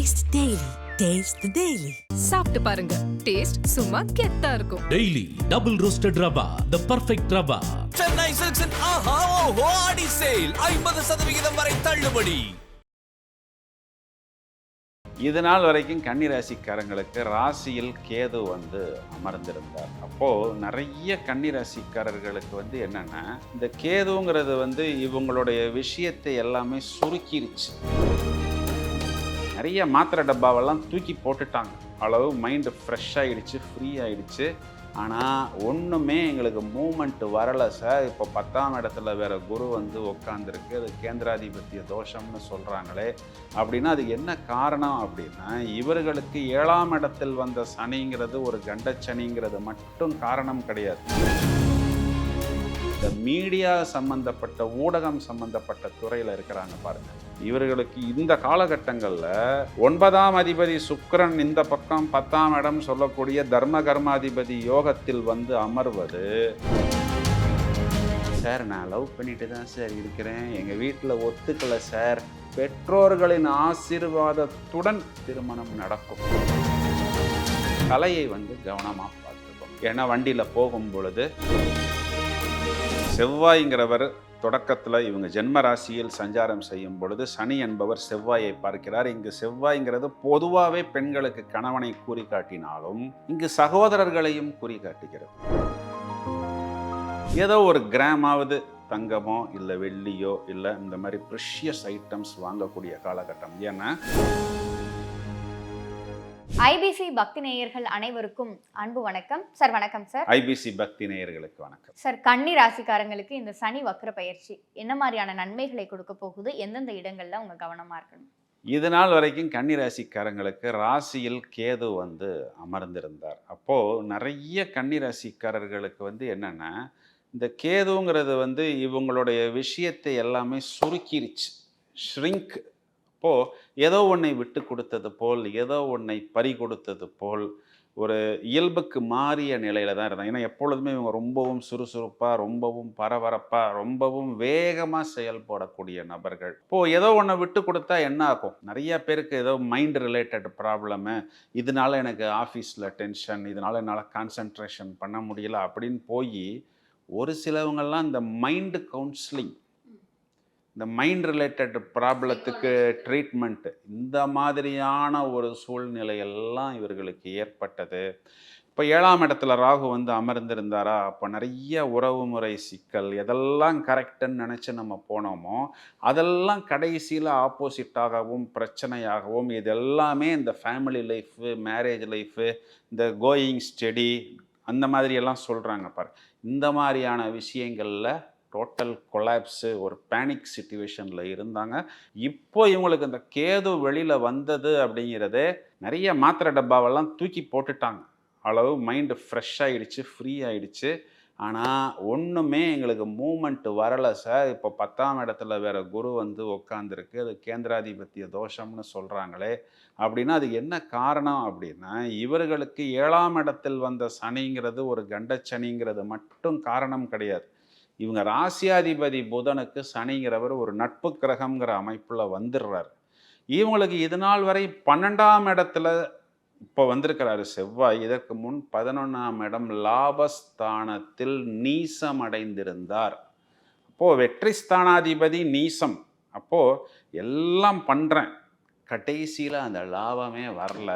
Taste Daily. Taste the Daily. சாப்பிட்டு பாருங்க. Taste சும்மா கெத்தா இருக்கும். Daily double roasted rava the perfect rava. Chennai சில்க்ஸின் ஆஹா ஓஹோ ஆடி சேல் ஐம்பது சதவிகிதம் வரை தள்ளுபடி. இது நாள் வரைக்கும் கன்னி ராசிக்காரங்களுக்கு ராசியில் கேது வந்து அமர்ந்திருந்தார். அப்போ நிறைய கன்னி ராசிக்காரர்களுக்கு வந்து என்னன்னா இந்த கேதுங்கிறது வந்து இவங்களுடைய விஷயத்தை எல்லாமே சுருக்கிருச்சு. நிறைய மாத்திரை டப்பாவெல்லாம் தூக்கி போட்டுட்டாங்க. அளவு மைண்டு ஃப்ரெஷ் ஆகிடுச்சு ஃப்ரீ ஆகிடுச்சு ஆனால் ஒன்றுமே எங்களுக்கு மூமெண்ட் வரலை சார். இப்போ பத்தாம் இடத்துல வேறு குரு வந்து உக்காந்துருக்கு. அது கேந்திராதிபத்திய தோஷம்னு சொல்கிறாங்களே அப்படின்னா அது என்ன காரணம் அப்படின்னா இவர்களுக்கு ஏழாம் இடத்தில் வந்த சனிங்கிறது ஒரு கண்டச்சனிங்கிறது மட்டும் காரணம் கிடையாது. இந்த மீடியா சம்மந்தப்பட்ட ஊடகம் சம்மந்தப்பட்ட துறையில் இருக்கிறாங்க பாருங்கள் இவர்களுக்கு இந்த காலகட்டங்களில் ஒன்பதாம் அதிபதி சுக்கரன் இந்த பக்கம் பத்தாம் இடம் சொல்லக்கூடிய தர்ம கர்மாதிபதி யோகத்தில் வந்து அமர்வது. சார் நான் லவ் பண்ணிட்டு தான் சார் இருக்கிறேன். எங்கள் வீட்டில் ஒத்துக்கலை சார். பெற்றோர்களின் ஆசீர்வாதத்துடன் திருமணம் நடக்கும். கலையை வந்து கவனமாக பார்த்துக்கணும். ஏன்னா வண்டியில் போகும் பொழுது செவ்வாய்ங்கிறவர் தொடக்கத்தில் இவங்க ஜென்ம ராசியில் சஞ்சாரம் செய்யும் பொழுது சனி என்பவர் செவ்வாயை பார்க்கிறார். இங்கு செவ்வாய்ங்கிறது பொதுவாகவே பெண்களுக்கு கணவனை கூறி காட்டினாலும் இங்கு சகோதரர்களையும் குறி காட்டுகிறது. ஏதோ ஒரு கிராமாவது தங்கமோ இல்லை வெள்ளியோ இல்லை இந்த மாதிரி ப்ரெஷியஸ் ஐட்டம்ஸ் வாங்கக்கூடிய காலகட்டம். ஏன்னா ஐபிசி பக்தி நேயர்கள் அனைவருக்கும் அன்பு வணக்கம். சார் வணக்கம் சார். ஐபிசி பக்தி நேயர்களுக்கு வணக்கம். சார் கன்னி ராசிக்காரங்களுக்கு இந்த சனி வக்ர பயிற்சி என்ன மாதிரியான நன்மைகளை கொடுக்க போகுது? எந்தெந்த இடங்கள்ல உங்க கவனமா இருக்கணும்? இது நாள் வரைக்கும் கன்னி ராசிக்காரங்களுக்கு ராசியில் கேது வந்து அமர்ந்திருந்தார். அப்போது நிறைய கன்னி ராசிக்காரர்களுக்கு வந்து என்னென்னா இந்த கேதுங்கிறது வந்து இவங்களுடைய விஷயத்தை எல்லாமே சுருக்கிருச்சு. ஷ்ரிங்க் அப்போது ஏதோ ஒன்றை விட்டு கொடுத்தது போல் ஏதோ ஒன்றை பறி கொடுத்தது போல் ஒரு இயல்புக்கு மாறிய நிலையில் தான் இருந்தாங்க. ஏன்னா எப்பொழுதுமே இவங்க ரொம்பவும் சுறுசுறுப்பாக ரொம்பவும் பரபரப்பாக ரொம்பவும் வேகமாக செயல்படக்கூடிய நபர்கள். இப்போது ஏதோ ஒன்றை விட்டு கொடுத்தா என்ன ஆகும்? நிறைய பேருக்கு ஏதோ மைண்ட் ரிலேட்டட் ப்ராப்ளமு இதனால எனக்கு ஆஃபீஸில் டென்ஷன் இதனால் என்னால் கான்சன்ட்ரேஷன் பண்ண முடியல அப்படின்னு போய் ஒரு சிலவங்கள்லாம் இந்த மைண்டு கவுன்சிலிங் இந்த மைண்ட் ரிலேட்டட் ப்ராப்ளத்துக்கு ட்ரீட்மெண்ட்டு இந்த மாதிரியான ஒரு சூழ்நிலையெல்லாம் இவர்களுக்கு ஏற்பட்டது. இப்போ ஏழாம் இடத்துல ராகு வந்து அமர்ந்திருந்தாரா? அப்போ நிறைய உறவுமுறை சிக்கல் எதெல்லாம் கரெக்டுன்னு நினச்சி நம்ம போனோமோ அதெல்லாம் கடைசியில் ஆப்போசிட்டாகவும் பிரச்சனையாகவும் இது எல்லாமே இந்த ஃபேமிலி லைஃபு மேரேஜ் லைஃபு இந்த கோயிங் ஸ்டடி அந்த மாதிரியெல்லாம் சொல்கிறாங்க பாரு. இந்த மாதிரியான விஷயங்களில் டோட்டல் கொலாப்ஸு ஒரு பேனிக் சுச்சுவேஷனில் இருந்தாங்க. இப்போ இவங்களுக்கு இந்த கேது வெளியில் வந்தது அப்படிங்கிறதே நிறைய மாத்திரை டப்பாவெல்லாம் தூக்கி போட்டுட்டாங்க. அளவு மைண்டு ஃப்ரெஷ் ஆகிடுச்சு ஃப்ரீ ஆகிடுச்சு ஆனால் ஒன்றுமே எங்களுக்கு மூமெண்ட் வரலை சார். இப்போ பத்தாம் இடத்துல வேற குரு வந்து உக்காந்துருக்கு. அது கேந்திராதிபத்திய தோஷம்னு சொல்கிறாங்களே அப்படின்னா அது என்ன காரணம் அப்படின்னா இவர்களுக்கு ஏழாம் இடத்தில் வந்த சனிங்கிறது ஒரு கண்டச்சனிங்கிறது மட்டும் காரணம் கிடையாது. இவங்க ராசியாதிபதி புதனுக்கு சனிங்கிறவர் ஒரு நட்பு கிரகம்ங்கிற அமைப்பில் வந்துடுறாரு. இவங்களுக்கு இது நாள் வரை பன்னெண்டாம் இடத்துல இப்போ வந்திருக்கிறாரு செவ்வாய். இதற்கு முன் பதினொன்றாம் இடம் லாபஸ்தானத்தில் நீசம் அடைந்திருந்தார் அப்போது வெற்றி ஸ்தானாதிபதி நீசம். அப்போது எல்லாம் பண்ணுறேன் கடைசியில் அந்த லாபமே வரல.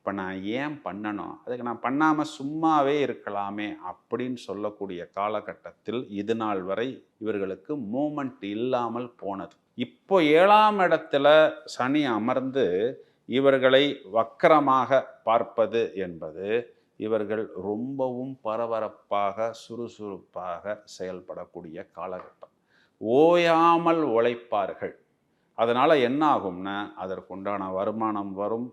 இப்போ நான் ஏன் பண்ணணும்? அதுக்கு நான் பண்ணாமல் சும்மாவே இருக்கலாமே அப்படின்னு சொல்லக்கூடிய காலகட்டத்தில் இது நாள் வரை இவர்களுக்கு மூமெண்ட் இல்லாமல் போனது. இப்போ ஏழாம் இடத்துல சனி அமர்ந்து இவர்களை வக்கரமாக பார்ப்பது என்பது இவர்கள் ரொம்பவும் பரபரப்பாக சுறுசுறுப்பாக செயல்படக்கூடிய காலகட்டம். ஓயாமல் உழைப்பார்கள். அதனால் என்ன ஆகும்னா அதற்குண்டான வருமானம் வரும்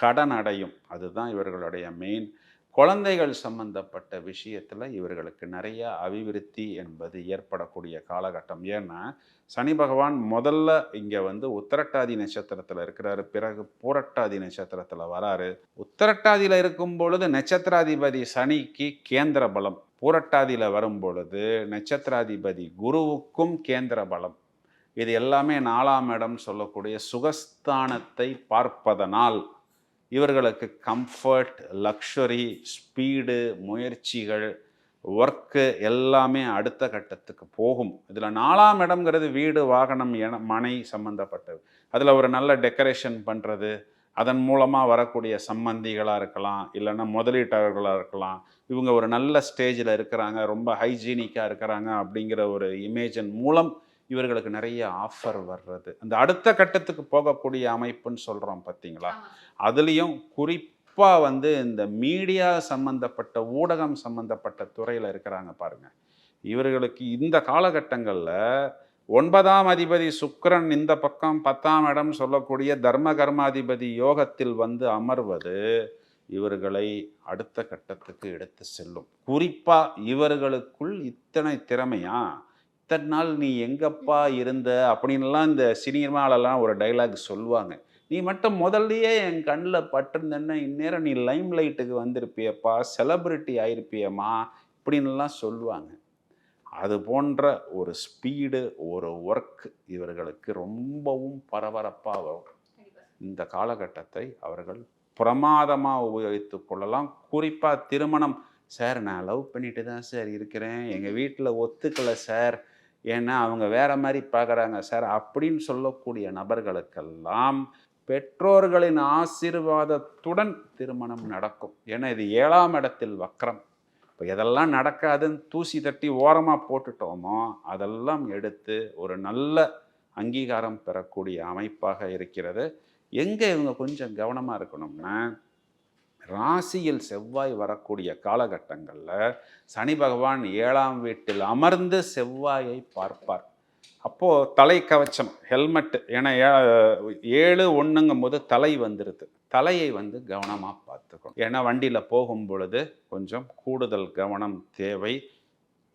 கடன் அடையும். அதுதான் இவர்களுடைய மெயின் குழந்தைகள் சம்பந்தப்பட்ட விஷயத்தில் இவர்களுக்கு நிறைய அபிவிருத்தி என்பது ஏற்படக்கூடிய காலகட்டம். ஏன்னா சனி பகவான் முதல்ல இங்கே வந்து உத்தரட்டாதி நட்சத்திரத்தில் இருக்கிறாரு. பிறகு பூரட்டாதி நட்சத்திரத்தில் வராரு. உத்தரட்டாதியில் இருக்கும் பொழுது நட்சத்திராதிபதி சனிக்கு கேந்திர பலம். பூரட்டாதியில் வரும் பொழுது நட்சத்திராதிபதி குருவுக்கும் கேந்திர பலம். இது எல்லாமே நாலாம் இடம் சொல்லக்கூடிய சுகஸ்தானத்தை பார்ப்பதனால் இவர்களுக்கு கம்ஃபர்ட் லக்ஷரி ஸ்பீடு முயற்சிகள் ஒர்க்கு எல்லாமே அடுத்த கட்டத்துக்கு போகும். இதில் நாலாம் இடம்ங்கிறது வீடு வாகனம் என மனை சம்மந்தப்பட்டது அதில் ஒரு நல்ல டெக்கரேஷன் பண்ணுறது அதன் மூலமாக வரக்கூடிய சம்பந்திகளாக இருக்கலாம் இல்லைன்னா முதலீட்டாளர்களாக இருக்கலாம். இவங்க ஒரு நல்ல ஸ்டேஜில் இருக்கிறாங்க ரொம்ப ஹைஜீனிக்காக இருக்கிறாங்க அப்படிங்கிற ஒரு இமேஜின் மூலம் இவர்களுக்கு நிறைய ஆஃபர் வர்றது. அந்த அடுத்த கட்டத்துக்கு போகக்கூடிய அமைப்புன்னு சொல்கிறோம் பார்த்தீங்களா அதுலேயும் குறிப்பாக வந்து இந்த மீடியா சம்பந்தப்பட்ட ஊடகம் சம்பந்தப்பட்ட துறையில் இருக்கிறாங்க பாருங்க. இவர்களுக்கு இந்த காலகட்டங்களில் ஒன்பதாம் அதிபதி சுக்கிரன் இந்த பக்கம் பத்தாம் இடம் சொல்லக்கூடிய தர்ம கர்மாதிபதி யோகத்தில் வந்து அமர்வது இவர்களை அடுத்த கட்டத்துக்கு எடுத்து செல்லும். குறிப்பா இவர்களுக்குள் இத்தனை திறமையா இத்தனை நாள் நீ எங்கப்பா இருந்த? அப்படின்லாம் இந்த சினிமாலெல்லாம் ஒரு டைலாக் சொல்லுவாங்க. நீ மட்டும் முதல்லயே என் கண்ணில் பட்டிருந்தேன்னா இந்நேரம் நீ லைம் லைட்டுக்கு வந்திருப்பியப்பா செலப்ரிட்டி ஆயிருப்பியம்மா இப்படின்லாம் சொல்லுவாங்க. அது போன்ற ஒரு ஸ்பீடு ஒரு ஒர்க் இவர்களுக்கு ரொம்பவும் பரபரப்பாக வரும். இந்த காலகட்டத்தை அவர்கள் பிரமாதமாக உபயோகித்து கொள்ளலாம். குறிப்பாக திருமணம். சார் நான் லவ் பண்ணிட்டு தான் சார் இருக்கிறேன். எங்கள் வீட்டில் ஒத்துக்கலை சார். ஏன்னா அவங்க வேற மாதிரி பார்க்குறாங்க சார் அப்படின்னு சொல்லக்கூடிய நபர்களுக்கெல்லாம் பெற்றோர்களின் ஆசீர்வாதத்துடன் திருமணம் நடக்கும். ஏன்னா இது ஏழாம் இடத்தில் வக்ரம். இப்போ எதெல்லாம் நடக்காதுன்னு தூசி தட்டி ஓரமாக போட்டுட்டோமோ அதெல்லாம் எடுத்து ஒரு நல்ல அங்கீகாரம் பெறக்கூடிய அமைப்பாக இருக்கிறது. எங்கே இவங்க கொஞ்சம் கவனமாக இருக்கணும்னா ராசியில் செவ்வாய் வரக்கூடிய காலகட்டங்களில் சனி பகவான் ஏழாம் வீட்டில் அமர்ந்து செவ்வாயை பார்ப்பார். அப்போது தலை கவச்சம் ஹெல்மெட்டு ஏன்னா ஏழு ஒன்றுங்கும் போது தலை வந்துடுது தலையை வந்து கவனமாக பார்த்துக்கணும். ஏன்னா வண்டியில் போகும் பொழுது கொஞ்சம் கூடுதல் கவனம் தேவை.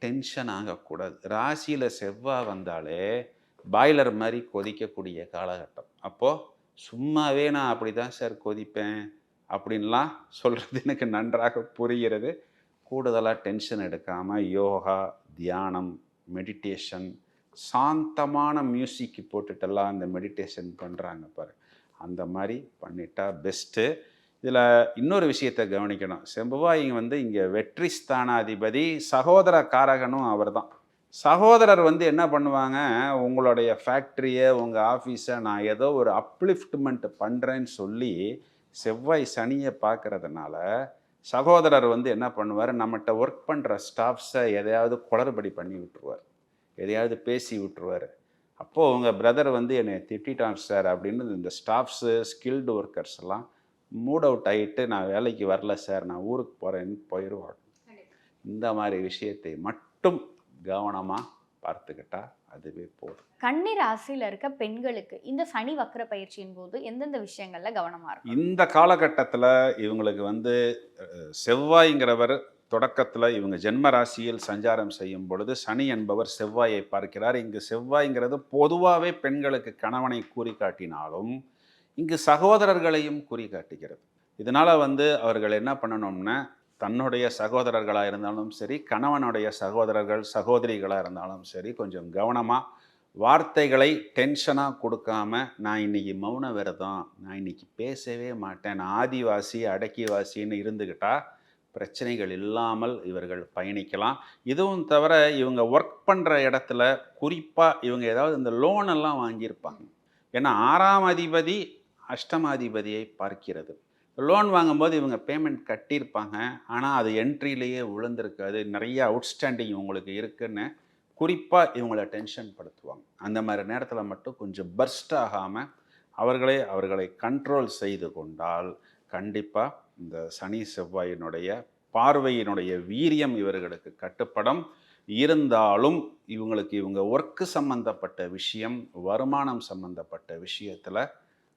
டென்ஷன் ஆகக்கூடாது. ராசியில் செவ்வாய் வந்தாலே பாய்லர் மாதிரி கொதிக்கக்கூடிய காலகட்டம். அப்போது சும்மாவே நான் அப்படி தான் சார் கொதிப்பேன். அப்படின்லாம் சொல்கிறது எனக்கு நன்றாக புரிகிறது. கூடுதலாக டென்ஷன் எடுக்காமல் யோகா தியானம் மெடிடேஷன் சாந்தமான மியூசிக் போட்டுட்டெல்லாம் அந்த மெடிடேஷன் பண்ணுறாங்க பாரு. அந்த மாதிரி பண்ணிட்டா பெஸ்ட்டு இதில் இன்னொரு விஷயத்தை கவனிக்கணும். செம்புவாய் வந்து இங்கே வெற்றி ஸ்தானாதிபதி சகோதர காரகனும் அவர் தான் சகோதரர் வந்து என்ன பண்ணுவாங்க? உங்களுடைய ஃபேக்ட்ரியை உங்கள் ஆஃபீஸை நான் ஏதோ ஒரு அப்லிஃப்ட்மெண்ட் பண்ணுறேன்னு சொல்லி செவ்வாய் சனியை பார்க்கறதுனால சகோதரர் வந்து என்ன பண்ணுவார்? நம்மகிட்ட ஒர்க் பண்ணுற ஸ்டாஃப்ஸை எதையாவது குளறுபடி பண்ணி விட்டுருவார். எதையாவது பேசி விட்டுருவார். அப்போது உங்கள் பிரதர் வந்து என்னை திட்டான் சார் அப்படின்னு இந்த ஸ்டாஃப்ஸு ஸ்கில்டு ஒர்க்கர்ஸ் எல்லாம் மூட் அவுட் ஆகிட்டு நான் வேலைக்கு வரல சார் நான் ஊருக்கு போகிறேன்னு போயிடுவாங்க இந்த மாதிரி விஷயத்தை மட்டும் கவனமாக பார்த்துக்கிட்டா அதுவே போதும். கன்னி ராசியில இருக்க பெண்களுக்கு இந்த சனி வக்ர பயிற்சியின் போது எந்தெந்த விஷயங்கள்ல கவனமா இருக்கும் இந்த காலகட்டத்தில் இவங்களுக்கு வந்து செவ்வாய்ங்கிறவர் தொடக்கத்தில் இவங்க ஜென்ம ராசியில் சஞ்சாரம் செய்யும் பொழுது சனி என்பவர் செவ்வாயை பார்க்கிறார். இங்கு செவ்வாய்ங்கிறது பொதுவாகவே பெண்களுக்கு கணவனை கூறி காட்டினாலும் இங்கு சகோதரர்களையும் குறி காட்டுகிறது. இதனால் வந்து அவர்கள் என்ன பண்ணணும்னா தன்னுடைய சகோதரர்களாக இருந்தாலும் சரி கணவனுடைய சகோதரர்கள் சகோதரிகளாக இருந்தாலும் சரி கொஞ்சம் கவனமாக வார்த்தைகளை டென்ஷனாக கொடுக்காம நான் இன்னைக்கு மௌன விரதம் நான் இன்னைக்கு பேசவே மாட்டேன் நான் ஆதிவாசி அடக்கிவாசின்னு இருந்துக்கிட்டா பிரச்சனைகள் இல்லாமல் இவர்கள் பயணிக்கலாம். இதுவும் தவிர இவங்க ஒர்க் பண்ணுற இடத்துல குறிப்பாக இவங்க ஏதாவது இந்த லோன் எல்லாம் வாங்கியிருப்பாங்க. ஏன்னா ஆறாம் அதிபதி அஷ்டமாதிபதியை பார்க்கிறது. லோன் வாங்கும்போது இவங்க பேமெண்ட் கட்டியிருப்பாங்க. ஆனால் அது என்ட்ரிலேயே விழுந்திருக்காது. நிறைய அவுட்ஸ்டாண்டிங் உங்களுக்கு இருக்குன்னு குறிப்பாக இவங்களை டென்ஷன் படுத்துவாங்க. அந்த மாதிரி நேரத்தில் மட்டும் கொஞ்சம் பர்ஸ்ட் ஆகாமல் அவர்களே அவர்களை கண்ட்ரோல் செய்து கொண்டால் கண்டிப்பாக இந்த சனி செவ்வாயினுடைய பார்வையினுடைய வீரியம் இவர்களுக்கு கட்டுப்படும் இருந்தாலும் இவங்களுக்கு இவங்க ஒர்க்கு சம்பந்தப்பட்ட விஷயம் வருமானம் சம்பந்தப்பட்ட விஷயத்தில்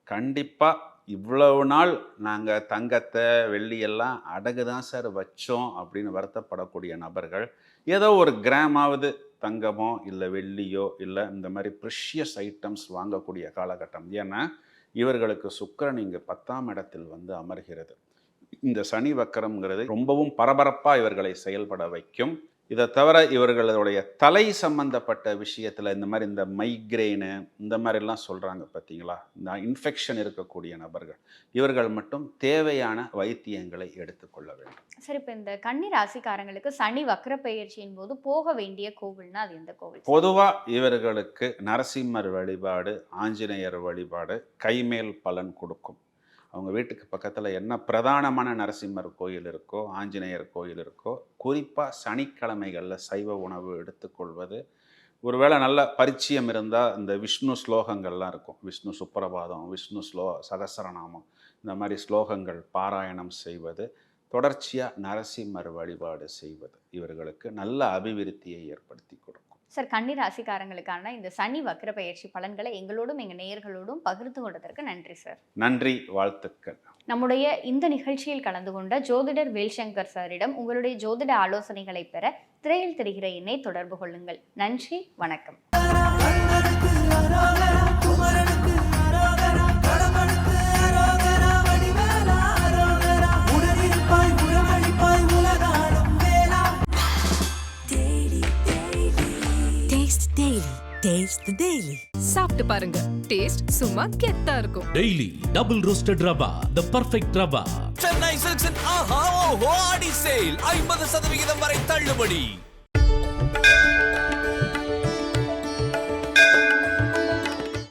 கண்டிப்பாக இவ்வளவு நாள் நாங்கள் தங்கத்தை வெள்ளியெல்லாம் அடகு தான் சார் வச்சோம் அப்படின்னு வருத்தப்படக்கூடிய நபர்கள் ஏதோ ஒரு கிராமாவது தங்கமோ இல்லை வெள்ளியோ இல்லை இந்த மாதிரி ப்ரிஷியஸ் ஐட்டம்ஸ் வாங்கக்கூடிய காலகட்டம். ஏன்னா இவர்களுக்கு சுக்கரன் இங்கே பத்தாம் இடத்தில் வந்து அமர்கிறது. இந்த சனி வக்கரம்ங்கிறது ரொம்பவும் பரபரப்பாக இவர்களை செயல்பட வைக்கும். இதை தவிர இவர்களுடைய தலை சம்பந்தப்பட்ட விஷயத்தில் இந்த மாதிரி இந்த மைக்ரெயின் இந்த மாதிரிலாம் சொல்கிறாங்க பார்த்தீங்களா? இந்த இன்ஃபெக்ஷன் இருக்கக்கூடிய நபர்கள். இவர்கள் மட்டும் தேவையான வைத்தியங்களை எடுத்துக்கொள்ள வேண்டும். சார் இப்போ இந்த கன்னி ராசிக்காரங்களுக்கு சனி வக்ர பயிற்சியின் போது போக வேண்டிய கோவில்னா அது எந்த கோவில்? பொதுவாக இவர்களுக்கு நரசிம்மர் வழிபாடு ஆஞ்சநேயர் வழிபாடு கைமேல் பலன் கொடுக்கும். அவங்க வீட்டுக்கு பக்கத்தில் என்ன பிரதானமான நரசிம்மர் கோயில் இருக்கோ ஆஞ்சநேயர் கோயில் இருக்கோ குறிப்பாக சனிக்கிழமைகளில் சைவ உணவு எடுத்துக்கொள்வது. ஒருவேளை நல்ல பரிச்சயம் இருந்தால் இந்த விஷ்ணு ஸ்லோகங்கள்லாம் இருக்கும். விஷ்ணு சுப்பிரபாதம் விஷ்ணு ஸ்லோ சகசரநாமம் இந்த மாதிரி ஸ்லோகங்கள் பாராயணம் செய்வது. தொடர்ச்சியாக நரசிம்மர் வழிபாடு செய்வது. இவர்களுக்கு நல்ல அபிவிருத்தியை ஏற்படுத்தி கொடுக்கும். சார் கன்னி ராசிக்காரங்களுக்கான இந்த சனி வக்ர பயிற்சி பலன்களை எங்களோடும் எங்கள் நேயர்களோடும் பகிர்ந்து கொண்டதற்கு நன்றி சார். நன்றி வாழ்த்துக்கள். நம்முடைய இந்த நிகழ்ச்சியில் கலந்து கொண்ட ஜோதிடர் வேல்சங்கர் சாரிடம் உங்களுடைய ஜோதிட ஆலோசனைகளை பெற திரையில் தெரிகிற எண்ணை தொடர்பு கொள்ளுங்கள். நன்றி வணக்கம். The Daily. சாப்பிட்டு பாருங்க. டேஸ்ட் சும்மா கெத்தா இருக்கும். Daily double roasted rava the perfect rava. Chennai சில்க்ஸின் ஆஹா ஓஹோ ஆடி சேல் ஐம்பது சதவிகிதம் வரை தள்ளுபடி.